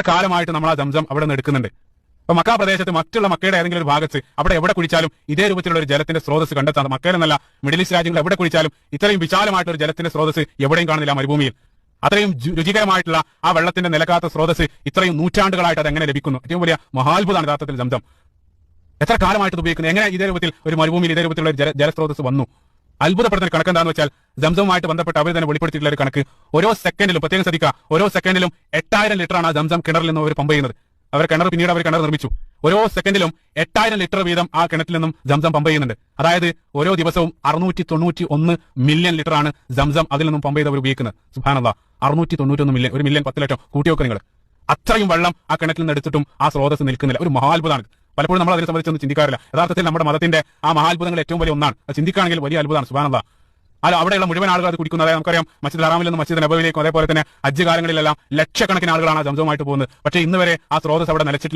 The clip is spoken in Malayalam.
കാലമായിട്ട് നമ്മൾ ആ ജംസം അവിടെ നിന്ന് എടുക്കുന്നുണ്ട്. അപ്പൊ മക്ക പ്രദേശത്ത് മറ്റുള്ള മക്കയുടെ ഏതെങ്കിലും ഒരു ഭാഗത്ത് അവിടെ എവിടെ കുടിച്ചാലും ഇതേ രൂപത്തിലുള്ള ഒരു ജലത്തിന്റെ സ്രോതസ് കണ്ടെത്താം. മക്കയിലെന്നല്ല മിഡിൽ ഈസ്റ്റ് രാജ്യങ്ങൾ എവിടെ കുടിച്ചാലും ഇത്രയും വിശാലമായിട്ടുള്ള ഒരു ജലത്തിന്റെ സ്രോതസ് എവിടെയും കാണുന്നില്ല മരുഭൂമിയിൽ. അത്രയും രുചികരമായിട്ടുള്ള ആ വെള്ളത്തിന്റെ നിലക്കാത്ത സ്രോതസ് ഇത്രയും നൂറ്റാണ്ടുകളായിട്ട് അത് എങ്ങനെ ലഭിക്കുന്നു? ഏറ്റവും വലിയ മഹാത്ഭുതമാണ് യഥാർത്ഥത്തിൽ ജംസം. എത്ര കാലമായിട്ട് ഉപയോഗിക്കുന്നത് എങ്ങനെ ഇതേ രൂപത്തിൽ ഒരു മരുഭൂമിയിൽ ഇതേ രൂപത്തിലുള്ള ജല ജലസ്രോതസ് വന്നു? അത്ഭുതപ്പെടുന്ന കണക്ക് എന്താണെന്ന് വെച്ചാൽ ജംസവുമായിട്ട് ബന്ധപ്പെട്ട് അവർ തന്നെ വെളിപ്പെടുത്തിയിട്ടുള്ള ഒരു കണക്ക്. ഓരോ സെക്കൻഡിലും പ്രത്യേകം ശ്രദ്ധിക്കുക ഓരോ സെക്കൻഡിലും എട്ടായിരം ലിറ്റർ ആ ജംസം കിണറിൽ നിന്ന് അവർ പമ്പ് ചെയ്യുന്നത്. അവർ കിണർ പിന്നീട് അവർ കിണർ നിർമ്മിച്ചു. ഓരോ സെക്കൻഡിലും എട്ടായിരം ലിറ്റർ വീതം ആ കിണറ്റിൽ നിന്നും ജംസം പമ്പ് ചെയ്യുന്നുണ്ട്. അതായത് ഓരോ ദിവസവും അറുന്നൂറ്റി തൊണ്ണൂറ്റി ഒന്ന് മില്യൺ ലിറ്റർ ആണ് ജംസം അതിൽ നിന്നും പമ്പ് ചെയ്ത് അവർ ഉപയോഗിക്കുന്നത്. സുഹാനല്ല അറുന്നൂറ്റി തൊണ്ണൂറ്റി ഒന്ന് മില്യൺ ഒരു മില്യൺ പത്ത് ലക്ഷം കൂട്ടിയൊക്കെ നിങ്ങൾ അത്രയും വെള്ളം ആ കിണറ്റിൽ നിന്ന് എടുത്തിട്ടും ആ സ്രോതസ് നിൽക്കുന്നില്ല. ഒരു മഹാത്ഭുതമാണ്. പലപ്പോഴും നമ്മൾ അതിനെ സംബന്ധിച്ചൊന്നും ചിന്തിക്കാറില്ല. യഥാർത്ഥത്തിൽ നമ്മുടെ മതത്തിന്റെ ആ മഹാത്ഭുതങ്ങൾ ഏറ്റവും വലിയ ഒന്നാണ്. അത് ചിന്തിക്കുകയാണെങ്കിൽ വലിയ അത്ഭുതമാണ് സുബാനന്ദ അല്ല അവിടെയുള്ള മുഴുവൻ ആളുകൾ അത് കുടിക്കുന്നത് നമുക്കറിയാം മസ്ജിദ് ഹറാമിൽ നിന്ന് മസ്ജിദ് നബവിലേക്കും അതേപോലെ തന്നെ അജ്ജ് കാലങ്ങളിലെല്ലാം ലക്ഷക്കണക്കിന് ആളുകളാണ് ആ സംസവുമായിട്ട് പോകുന്നത്. പക്ഷേ ഇന്ന് വരെ ആ സ്രോതസ് അവിടെ നിലച്ചിട്ടില്ല.